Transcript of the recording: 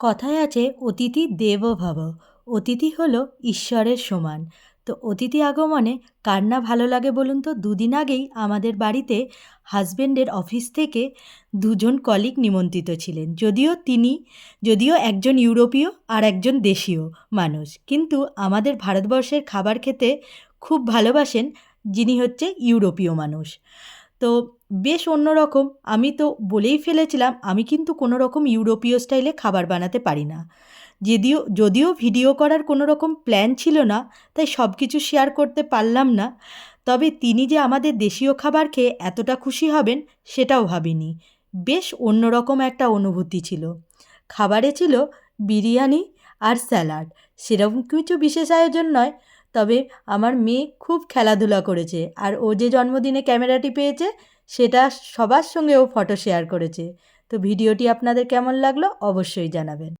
কথায় আছে অতিথি দেবো ভব অতিথি হলো ঈশ্বরের সমান। তো অতিথি আগমনে কার না ভালো লাগে বলুন তো? দুদিন আগেই আমাদের বাড়িতে হাজব্যান্ডের অফিস থেকে দুজন কলিগ নিমন্ত্রিত ছিলেন। যদিও তিনি, যদিও একজন ইউরোপীয় আর একজন দেশীয় মানুষ। কিন্তু আমাদের ভারতবর্ষের খাবার খেতে খুব ভালোবাসেন যিনি হচ্ছে ইউরোপীয় মানুষ। তো বেশ অন্যরকম। আমি তো বলেই ফেলেছিলাম, আমি কিন্তু কোনো রকম ইউরোপীয় স্টাইলে খাবার বানাতে পারি না। যদিও যদিও ভিডিও করার কোনো রকম প্ল্যান ছিল না, তাই সব কিছু শেয়ার করতে পারলাম না। তবে তিনি যে আমাদের দেশীয় খাবার খেয়ে এতটা খুশি হবেন, সেটাও ভাবিনি। বেশ অন্য রকম একটা অনুভূতি ছিল। খাবারে ছিল বিরিয়ানি আর স্যালাড। সেরকম কিছু বিশেষ আয়োজন নয় তবে আমার মেয়ে খুব খেলাধুলা করেছে। আর ও যে জন্মদিনে ক্যামেরাটি পেয়েছে, সেটা সবার সঙ্গে ও ফটো শেয়ার করেছে। তো ভিডিওটি আপনাদের কেমন লাগল অবশ্যই জানাবেন।